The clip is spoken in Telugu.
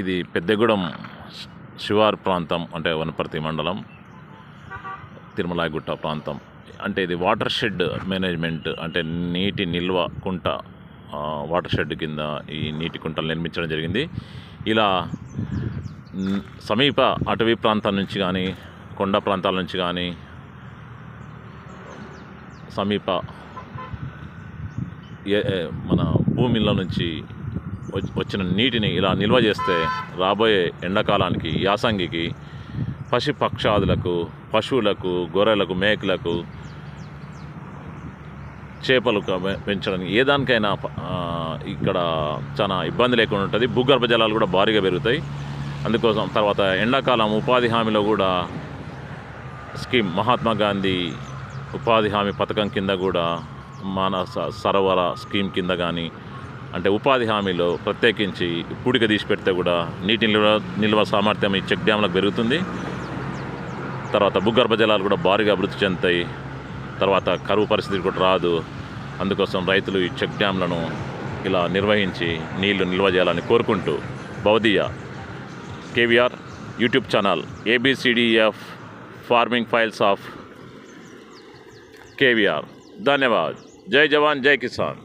ఇది పెద్దగూడెం శివారు ప్రాంతం అంటే వనపర్తి మండలం తిరుమలగుట్ట ప్రాంతం. అంటే ఇది వాటర్ షెడ్ మేనేజ్మెంట్ అంటే నీటి నిల్వ కుంట వాటర్ షెడ్ కింద ఈ నీటి కుంటలు నిర్మించడం జరిగింది. ఇలా సమీప అటవీ ప్రాంతాల నుంచి కానీ కొండ ప్రాంతాల నుంచి కానీ సమీప మన భూమిలో నుంచి వచ్చిన నీటిని ఇలా నిల్వ చేస్తే రాబోయే ఎండాకాలానికి యాసంగికి పశుపక్షాదులకు పశువులకు గొర్రెలకు మేకలకు చేపలు పెంచడానికి ఏ దానికైనా ఇక్కడ చాలా ఇబ్బంది లేకుండా ఉంటుంది. భూగర్భ జలాలు కూడా భారీగా పెరుగుతాయి. అందుకోసం తర్వాత ఎండాకాలం ఉపాధి హామీలో కూడా స్కీమ్ మహాత్మా గాంధీ ఉపాధి హామీ పథకం కింద కూడా మన స- సరోవర స్కీమ్ కింద కానీ అంటే ఉపాధి హామీలో ప్రత్యేకించి పూడిక తీసి పెడితే కూడా నీటి నిల్వ నిల్వ సామర్థ్యం ఈ చెక్ డ్యామ్లకు పెరుగుతుంది. తర్వాత భూగర్భ జలాలు కూడా భారీగా అభివృద్ధి చెందుతాయి. తర్వాత కరువు పరిస్థితి కూడా రాదు. అందుకోసం రైతులు ఈ చెక్ డ్యామ్లను ఇలా నిర్వహించి నీళ్ళు నిల్వ చేయాలని కోరుకుంటూ బౌదియా KVR YouTube channel A B C D F farming files of KVR ధన్యవాద్. జై జవాన్ జై కిసాన్.